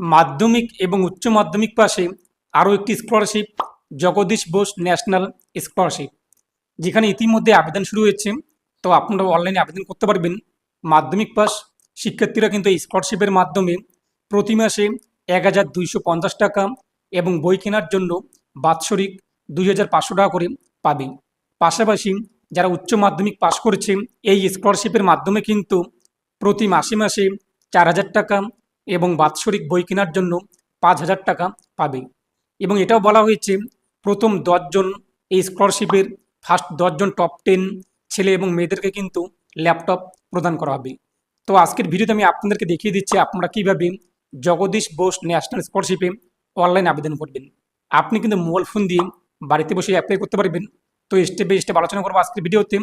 মাধ্যমিক এবং উচ্চ মাধ্যমিক পাশে আরও একটি scholarship Jagadish Bose national scholarship যেখানে ইতিমধ্যে আবেদন শুরু হয়েছে। তো আপনারা অনলাইনে আবেদন করতে পারবেন। মাধ্যমিক পাস শিক্ষার্থীরা কিন্তু এই স্কলারশিপের মাধ্যমে প্রতি মাসে এক হাজার দুইশো পঞ্চাশ টাকা এবং বই কেনার জন্য বাৎসরিক দুই হাজার পাঁচশো টাকা করে পাবে। পাশাপাশি যারা উচ্চ মাধ্যমিক পাশ করেছে, এই স্কলারশিপের মাধ্যমে কিন্তু প্রতি মাসে মাসে চার হাজার টাকা এবং বাৎসরিক বই কেনার জন্য পাঁচ হাজার টাকা পাবে। এবং এটাও বলা হয়েছে, প্রথম দশজন এই স্কলারশিপের ফার্স্ট দশজন টপ টেন ছেলে এবং মেয়েদেরকে কিন্তু ল্যাপটপ প্রদান করা হবে। তো আজকের ভিডিওতে আমি আপনাদেরকে দেখিয়ে দিচ্ছি আপনারা কীভাবে জগদীশ বোস ন্যাশনাল স্কলারশিপে অনলাইন আবেদন করবেন। আপনি কিন্তু মোবাইল ফোন দিয়ে বাড়িতে বসে অ্যাপ্লাই করতে পারবেন। তো স্টেপ বাই স্টেপ আলোচনা করব আজকের ভিডিওতে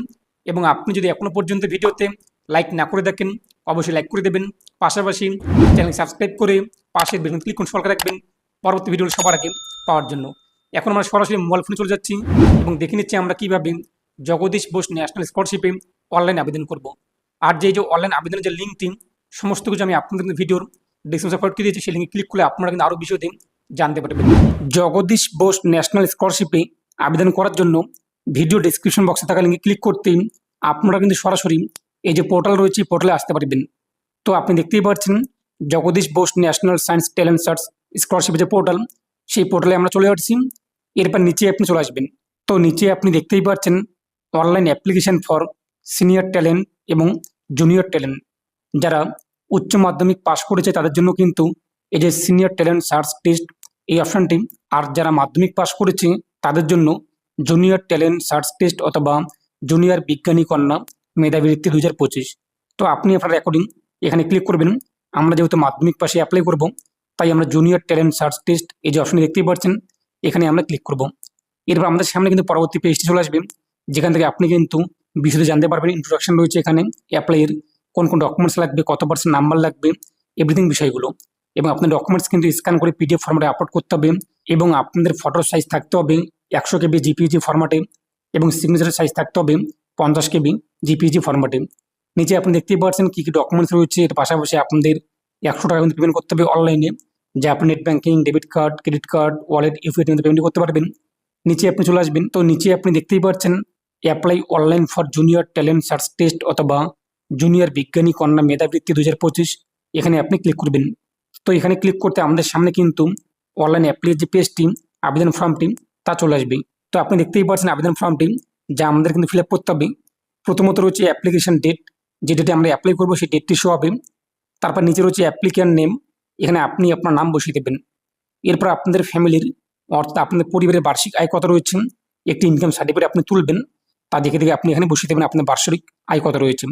এবং আপনি যদি এখনও পর্যন্ত ভিডিওতে লাইক না করে দেখেন অবশ্যই লাইক করে দেবেন। পাশাপাশি চ্যানেল সাবস্ক্রাইব করে পাশের বেলুন ক্লিক করে সরকার রাখবেন পরবর্তী ভিডিও সবার আগে পাওয়ার জন্য। এখন আমরা সরাসরি মোবাইল ফোনে চলে যাচ্ছি এবং দেখে নিচ্ছি আমরা কীভাবে জগদীশ বোস ন্যাশনাল স্কলারশিপে অনলাইন আবেদন করব। আর যে যে অনলাইন আবেদনের যে লিঙ্কটি সমস্ত কিছু আমি আপনাদের ভিডিওর ডিসক্রিপশন করে দিয়েছি। সেই লিঙ্কে ক্লিক করলে আপনারা কিন্তু আরও বিষয়তে জানতে পারবেন। জগদীশ বোস ন্যাশনাল স্কলারশিপে আবেদন করার জন্য ভিডিও ডিসক্রিপশন বক্সে থাকা লিঙ্কে ক্লিক করতেই আপনারা কিন্তু সরাসরি এই যে পোর্টাল রয়েছে পোর্টালে আসতে পারবেন। তো আপনি দেখতেই পাচ্ছেন, Jagadish Bose national science talent search scholarship যে পোর্টাল সেই পোর্টালে আমরা চলে আসছি। এরপর নিচে আপনি চলে আসবেন। তো নিচে আপনি দেখতেই পাচ্ছেন online application for senior talent এবং জুনিয়র ট্যালেন্ট যারা উচ্চ মাধ্যমিক পাশ করেছে, তাদের জন্য কিন্তু এই যে সিনিয়র ট্যালেন্ট সার্চ টেস্ট এই অপশানটি আর যারা মাধ্যমিক পাশ করেছে, তাদের জন্য জুনিয়র ট্যালেন্ট সার্চ টেস্ট অথবা জুনিয়র বিজ্ঞানী কন্যা মেধাবৃত্তি দু হাজার পঁচিশ। তো আপনি আপনার অ্যাকর্ডিং এখানে ক্লিক করবেন। আমরা যেহেতু মাধ্যমিক পাশে অ্যাপ্লাই করব, তাই আমরা জুনিয়র ট্যালেন্ট সার্চ টেস্ট এই যে অপশনে দেখতেই পাচ্ছেন, এখানে আমরা ক্লিক করব। এরপর আমাদের সামনে কিন্তু পরবর্তী পেজটি চলে আসবে, যেখান থেকে আপনি কিন্তু বিশদে জানতে পারবেন। ইন্ট্রোডাকশন রয়েছে এখানে অ্যাপ্লাইয়ের কোন কোন ডকুমেন্টস লাগবে, কত পার্সেন্ট নাম্বার লাগবে এভরিথিং বিষয়গুলো। এবং আপনার ডকুমেন্টস কিন্তু স্ক্যান করে পিডিএফ ফরম্যাটে আপলোড করতে হবে এবং আপনাদের ফটোর সাইজ থাকতে হবে একশো কেবি জিপিজি ফরম্যাটে এবং সিগনেচারের সাইজ থাকতে হবে পঞ্চাশ কেবি। জিপিজি ফরম্যাটে নিচে আপনি দেখতেই পাচ্ছেন কী কী ডকুমেন্টস রয়েছে, এর পাশাপাশি আপনাদের একশো টাকা কিন্তু পেমেন্ট করতে হবে অনলাইনে যে আপনি net banking debit card credit card wallet UPI কিন্তু পেমেন্ট করতে পারবেন। নিচে আপনি চলে আসবেন, তো নিচে আপনি দেখতেই পাচ্ছেন apply online for junior talent search test অথবা জুনিয়র বিজ্ঞানী কন্যা মেধাবৃত্তি দু হাজার পঁচিশ। এখানে আপনি ক্লিক করবেন। তো এখানে ক্লিক করতে আমাদের সামনে কিন্তু অনলাইন অ্যাপ্লাইয়ের যে পেজটি আবেদন ফর্মটি তা চলে আসবে। তো আপনি দেখতেই পাচ্ছেন আবেদন ফর্মটি যা আমাদের কিন্তু ফিল করতে হবে। প্রথমত রয়েছে অ্যাপ্লিকেশন ডেট যে ডেটে আমরা অ্যাপ্লাই করব সেই ডেটটি শো হবে। তারপর নিচে রয়েছে অ্যাপ্লিক্যান্ট নেম এখানে আপনি আপনার নাম বসিয়ে দেবেন। এরপর আপনাদের ফ্যামিলির অর্থাৎ আপনাদের পরিবারের বার্ষিক আয় কত রয়েছে, একটি ইনকাম সার্টিফিকেট আপনি তুলবেন, তা দেখে দেখে আপনি এখানে বসিয়ে দেবেন আপনার বার্ষিক আয় কত রয়েছে।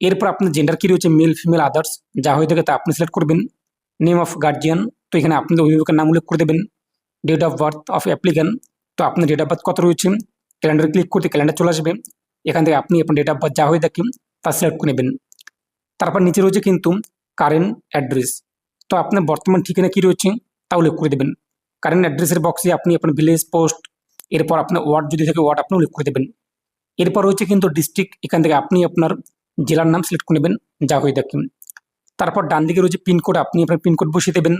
এরপর আপনার জেন্ডার কী রয়েছে মেল ফিমেল আদার্স যা হয়ে থাকে তা আপনি সিলেক্ট করবেন। নেম অফ গার্জিয়ান তো এখানে আপনাদের অভিভাবকের নাম উল্লেখ করে দেবেন। Date of birth of applicant তো আপনার ডেট অফ বার্থ কত রয়েছে ক্যালেন্ডার ক্লিক করতে ক্যালেন্ডার চলে আসবে। এখান থেকে আপনি আপনার ডেট অফ বার্থ যা হয়ে থাকে তা সিলেক্ট করে নেবেন। তারপর নিচে রয়েছে কিন্তু কারেন্ট অ্যাড্রেস তো আপনার বর্তমান ঠিকানা কী রয়েছে তা উল্লেখ করে দেবেন। কারেন্ট অ্যাড্রেসের বক্সে আপনি আপনার ভিলেজ পোস্ট এরপর আপনার ওয়ার্ড যদি থাকে ওয়ার্ড আপনি উল্লেখ করে দেবেন। এরপর রয়েছে কিন্তু ডিস্ট্রিক্ট এখান থেকে আপনি আপনার জেলার নাম সিলেক্ট করে নেবেন, যা হয়ে থাকে তারপর ডান দিকে রয়েছে পিনকোড আপনি আপনার পিনকোড বসিয়ে দেবেন।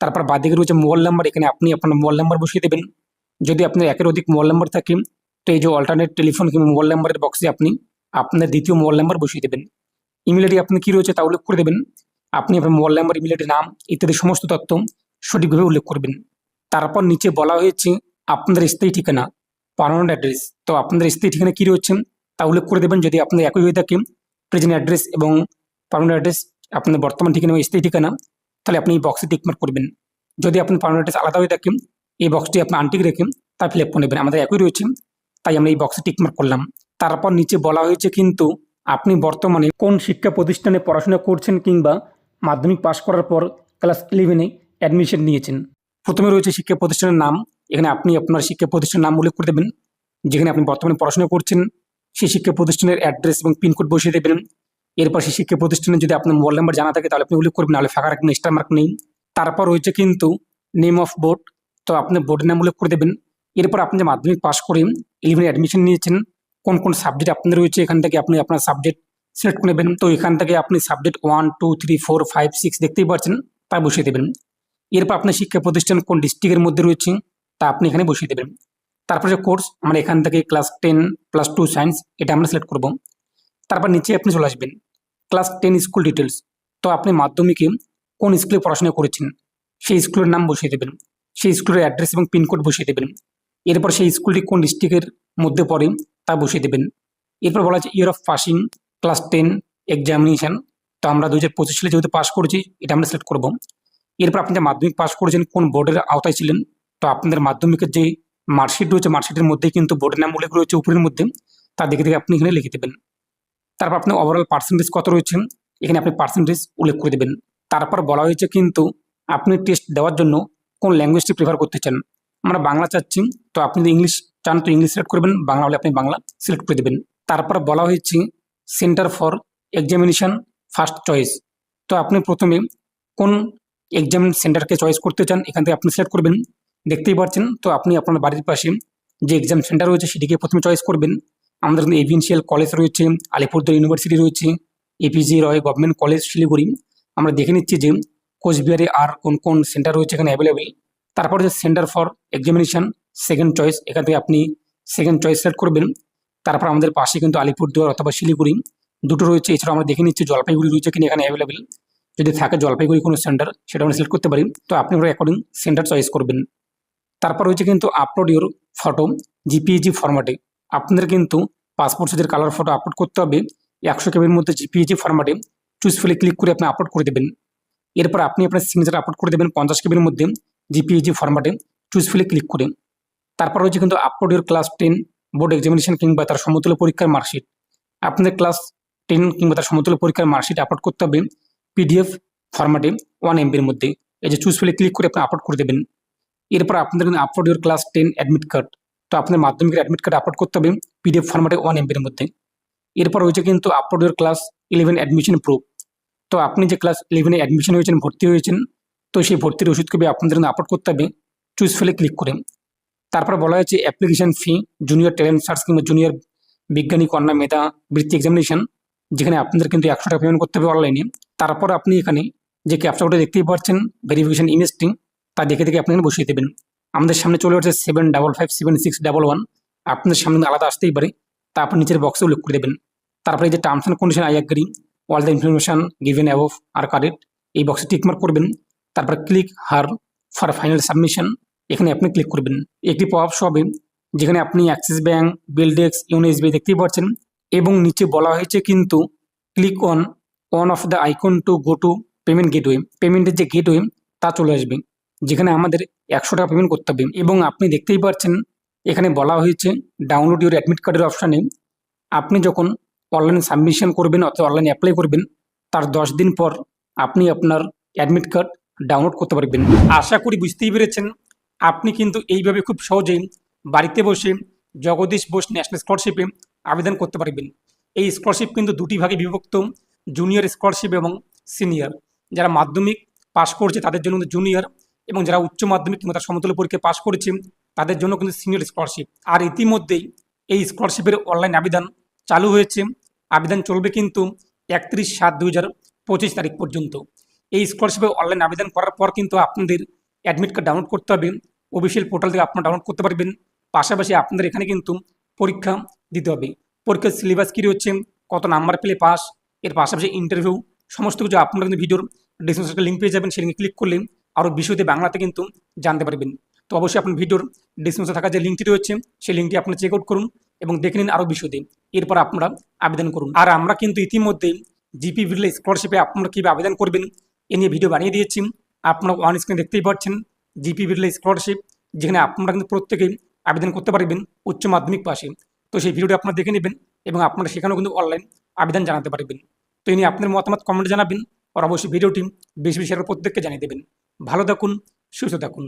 তারপর বাদিকে রয়েছে মোবাইল নাম্বার এখানে আপনি আপনার মোবাইল নাম্বার বসিয়ে দেবেন। যদি আপনার একের অধিক মোবাইল নাম্বার থাকে তো এই যে অল্টারনেট টেলিফোন কিংবা মোবাইল নাম্বারের বক্সে আপনি আপনার দ্বিতীয় মোবাইল নাম্বার বসিয়ে দেবেন। ইমেল আইডি আপনি কী রয়েছে তা উল্লেখ করে দেবেন। আপনি আপনার মোবাইল নাম্বার ইমেল আইডি নাম ইত্যাদি সমস্ত তথ্য সঠিকভাবে উল্লেখ করবেন। তারপর নিচে বলা হয়েছে আপনাদের স্থায়ী ঠিকানা পারমানেন্ট অ্যাড্রেস তো আপনাদের স্থায়ী ঠিকানা কী রয়েছে তা উল্লেখ করে দেবেন যদি আপনার একই হয়ে থাকে প্রেজেন্ট অ্যাড্রেস এবং পারমানেন্ট অ্যাড্রেস আপনার বর্তমান ঠিকানা এবং স্থায়ী ঠিকানা, তাহলে আপনি এই বক্সে টিকমার্ক করবেন। যদি আপনি পারমানেন্ট অ্যাড্রেস আলাদা হয়ে থাকে, এই বক্সটি আপনি আনটিক রেখে তা ফিল আপ করে নেবেন। আমাদের একই রয়েছে তাই আমরা এই বক্সে টিকমার্ক করলাম। তারপর নিচে বলা হয়েছে কিন্তু আপনি বর্তমানে কোন শিক্ষা প্রতিষ্ঠানে পড়াশোনা করছেন কিংবা মাধ্যমিক পাশ করার পর ক্লাস ইলেভেনে অ্যাডমিশন নিয়েছেন? প্রথমে রয়েছে শিক্ষা প্রতিষ্ঠানের নাম। এখানে আপনি আপনার শিক্ষা প্রতিষ্ঠানের নাম উল্লেখ করে দেবেন। যেখানে আপনি বর্তমানে পড়াশোনা করছেন, সেই শিক্ষা প্রতিষ্ঠানের অ্যাড্রেস এবং পিনকোড বসিয়ে দেবেন। এরপর সেই শিক্ষা প্রতিষ্ঠানে যদি আপনার মোবাইল নাম্বার জানা থাকে, তাহলে আপনি উল্লেখ করবেন, নাহলে ফাঁকা রাখবেন স্টার মার্ক নেই। তারপর রয়েছে কিন্তু নেম অফ বোর্ড তো আপনি বোর্ডের নাম উল্লেখ করে দেবেন। এরপর আপনি যে মাধ্যমিক পাশ করে ইলেভেনে অ্যাডমিশন নিয়েছেন। কোন কোন সাবজেক্ট আপনার রয়েছে, এখান থেকে আপনি আপনার সাবজেক্ট সিলেক্ট করে নেবেন। তো এখান থেকে আপনি subject one two three four five six দেখতেই পাচ্ছেন, তা তা বসিয়ে দেবেন। এরপর আপনার শিক্ষা প্রতিষ্ঠান কোন ডিস্ট্রিক্টের মধ্যে রয়েছে, তা আপনি এখানে বসিয়ে দেবেন। তারপর যে কোর্স আমরা এখান থেকে class ten plus two science এটা আমরা সিলেক্ট করব। তারপর নিচে আপনি চলে আসবেন। ক্লাস টেন স্কুল ডিটেলস তো আপনি মাধ্যমিকে কোন স্কুলে পড়াশোনা করেছেন, সেই স্কুলের নাম বসিয়ে দেবেন। সেই স্কুলের অ্যাড্রেস এবং পিনকোড বসিয়ে দেবেন। এরপর সেই স্কুলটি কোন ডিস্ট্রিক্টের মধ্যে পড়ে তা বসিয়ে দেবেন। এরপর বলা হচ্ছে year of passing class ten examination তো আমরা দু হাজার পঁচিশ সালে যেহেতু পাস করেছি, এটা আমরা সিলেক্ট করব। এরপর আপনি যে মাধ্যমিক পাস করেছেন, কোন বোর্ডের আওতায় ছিলেন? তো আপনাদের মাধ্যমিকের যে মার্কশিট রয়েছে মার্কশিটের মধ্যেই কিন্তু বোর্ডের নাম উল্লেখ রয়েছে উপরের মধ্যে। তা দেখে দেখে আপনি এখানে লিখে দেবেন। তারপর আপনার ওভারঅল পার্সেন্টেজ কত রয়েছে? এখানে আপনি পার্সেন্টেজ উল্লেখ করে দেবেন। তারপর বলা হয়েছে কিন্তু আপনি টেস্ট দেওয়ার জন্য কোন ল্যাঙ্গুয়েজটি প্রিফার করতে চান? আমরা বাংলা চাচ্ছি, তো আপনি যদি ইংলিশ চান তো ইংলিশ সিলেক্ট করবেন, বাংলা হলে আপনি বাংলা সিলেক্ট করে দেবেন। তারপর বলা হয়েছে centre for examination first choice তো আপনি প্রথমে কোন এক্সাম সেন্টারকে চয়েস করতে চান, এখান থেকে আপনি সিলেক্ট করবেন। দেখতেই পাচ্ছেন, তো আপনি আপনার বাড়ির পাশে যে এক্সাম সেন্টার রয়েছে, সেটিকে প্রথমে চয়েস করবেন। আমাদের কিন্তু এভিএনসিএল কলেজ রয়েছে, আলিপুরদুয়ার ইউনিভার্সিটি রয়েছে APG Roy government college Siliguri. আমরা দেখে নিচ্ছি যে কোচবিহারে আর কোন কোন সেন্টার রয়েছে এখানে অ্যাভেলেবেল তারপর যে centre for examination second choice এখান থেকে আপনি সেকেন্ড চয়েস সিলেক্ট করবেন। তারপর আমাদের পাশে কিন্তু আলিপুরদুয়ার অথবা শিলিগুড়ি দুটো রয়েছে। এছাড়াও আমরা দেখে নিচ্ছি জলপাইগুড়ি রয়েছে কিনা এখানে অ্যাভেলেবেল যদি থাকে জলপাইগুড়ি কোনো সেন্টার সেটা আমরা সিলেক্ট করতে পারি। তো আপনি ওরা অ্যাকর্ডিং সেন্টার চয়েস করবেন। তারপর রয়েছে কিন্তু আপলোড ইউর ফটো জিপিএজি ফরম্যাটে আপনাদের কিন্তু পাসপোর্ট সাইজের কালার ফটো আপলোড করতে হবে। একশো কেবির মধ্যে জিপিএজি ফরম্যাটে চুজ ফেলে ক্লিক করে আপনি আপলোড করে দেবেন। এরপর আপনি আপনার সিগনেচার আপলোড করে দেবেন। পঞ্চাশ কেবির মধ্যে। জিপিএজি ফরম্যাটে চুজ ফেলে ক্লিক করে। তারপর রয়েছে কিন্তু upload your class ten board examination কিংবা তার সমতুল্য পরীক্ষার মার্কশিট আপনাদের ক্লাস টেন কিংবা তার সমতুল্য পরীক্ষার মার্কশিট আপলোড করতে হবে পিডিএফ ফরম্যাটে ওয়ান এমবির মধ্যে। এই যে চুজ ফেলে ক্লিক করে আপনি আপলোড করে দেবেন। এরপর আপনাদের কিন্তু upload your class ten admit card তো আপনার মাধ্যমিকের অ্যাডমিট কার্ড আপলোড করতে হবে পিডিএফ ফরম্যাটে ওয়ান এমবির মধ্যে। এরপর রয়েছে কিন্তু upload your class eleven admission proof তো আপনি যে ক্লাস ইলেভেনে অ্যাডমিশন হয়েছেন, ভর্তি হয়েছেন তো সেই ভর্তির ওষুধ কপি আপনাদের আপলোড করতে হবে চুজ ফেলে ক্লিক করে। তারপর বলা হয়েছে application fee junior talent search কিংবা জুনিয়র বিজ্ঞানী কন্যা মেধা বৃত্তি এক্সামিনেশন যেখানে আপনাদের কিন্তু একশো টাকা পেমেন্ট করতে হবে অনলাইনে তারপর আপনি এখানে যে ক্যাপচারটা দেখতেই পাচ্ছেন ভেরিফিকেশন ইমেজটি তা দেখে দেখে আপনি বসিয়ে দেবেন। আমাদের সামনে চলে আসছে seven double five seven six double one আপনাদের সামনে আলাদা আসতেই পারে। তা আপনি নিচের বক্সে উল্লেখ করে দেবেন। তারপরে যে terms and condition I agree all the information given above are correct এই বক্সে টিকমার্ক করবেন। তারপর click here for final submission এখানে আপনি ক্লিক করবেন। একটি পপ হবে যেখানে আপনি অ্যাক্সিস ব্যাঙ্ক বিলডেক্স ইউনিএসবি দেখতেই পাচ্ছেন এবং নিচে বলা হয়েছে কিন্তু click on on of the icon to go to payment gateway পেমেন্টের যে গেটওয়ে তা চলে আসবে। যেখানে আমাদের একশো টাকা পেমেন্ট করতে হবে এবং আপনি দেখতেই পাচ্ছেন এখানে বলা হয়েছে ডাউনলোড ইউর অ্যাডমিট কার্ডের অপশানে আপনি যখন অনলাইন সাবমিশন করবেন অথবা অনলাইন অ্যাপ্লাই করবেন, তার দশ দিন পর আপনি আপনার অ্যাডমিট কার্ড ডাউনলোড করতে পারবেন। আশা করি বুঝতেই পেরেছেন। আপনি কিন্তু এইভাবে খুব সহজেই বাড়িতে বসে জগদীশ বোস ন্যাশনাল স্কলারশিপে আবেদন করতে পারবেন। এই স্কলারশিপ কিন্তু দুটি ভাগে বিভক্ত জুনিয়র স্কলারশিপ এবং সিনিয়র যারা মাধ্যমিক পাশ করছে তাদের জন্য কিন্তু জুনিয়র এবং যারা উচ্চ মাধ্যমিক কিংবা তার সমতুল্য পরীক্ষায় পাশ করেছে তাদের জন্য কিন্তু সিনিয়র স্কলারশিপ আর ইতিমধ্যেই এই স্কলারশিপের অনলাইন আবেদন চালু হয়েছে। আবেদন চলবে কিন্তু একত্রিশ সাত পঁচিশ তারিখ পর্যন্ত। এই স্কলারশিপে অনলাইন আবেদন করার পর কিন্তু আপনাদের অ্যাডমিট কার্ড ডাউনলোড করতে হবে। অফিসিয়াল পোর্টাল থেকে আপনারা ডাউনলোড করতে পারবেন। পাশাপাশি আপনাদের এখানে কিন্তু পরীক্ষা দিতে হবে। পরীক্ষার সিলেবাস কী হচ্ছে কত নাম্বার পেলে পাস এর পাশাপাশি ইন্টারভিউ সমস্ত কিছু আপনারা কিন্তু ভিডিওর ডিসক্রিপশনে লিঙ্ক পেয়ে যাবেন। লিঙ্কে ক্লিক করলে আরও বিষয়তে বাংলাতে কিন্তু জানতে পারবেন। তো অবশ্যই আপনার ভিডিওর ডিসক্রিপশনে থাকা যে লিঙ্কটি রয়েছে, সেই লিঙ্কটি আপনারা চেক আউট করুন এবং দেখে নিন আরও বিষয়তে এরপর আপনারা আবেদন করুন। আর আমরা কিন্তু ইতিমধ্যেই জিপি বিড়লা স্কলারশিপে আপনারা কীভাবে আবেদন করবেন এ নিয়ে ভিডিও বানিয়ে দিয়েছি। আপনারা অন স্ক্রিনে দেখতেই পাচ্ছেন জিপি বিড়লা স্কলারশিপ যেখানে আপনারা কিন্তু প্রত্যেকেই আবেদন করতে পারবেন উচ্চ মাধ্যমিক পাশে। তো সেই ভিডিওটি আপনারা দেখে নেবেন এবং আপনারা সেখানেও কিন্তু অনলাইন আবেদন জানাতে পারবেন। তো এ নিয়ে আপনার মতামত কমেন্টে জানাবেন, আর অবশ্যই ভিডিওটি বেশি বেশি প্রত্যেককে জানিয়ে দেবেন। ভালো থাকুন, সুস্থ থাকুন।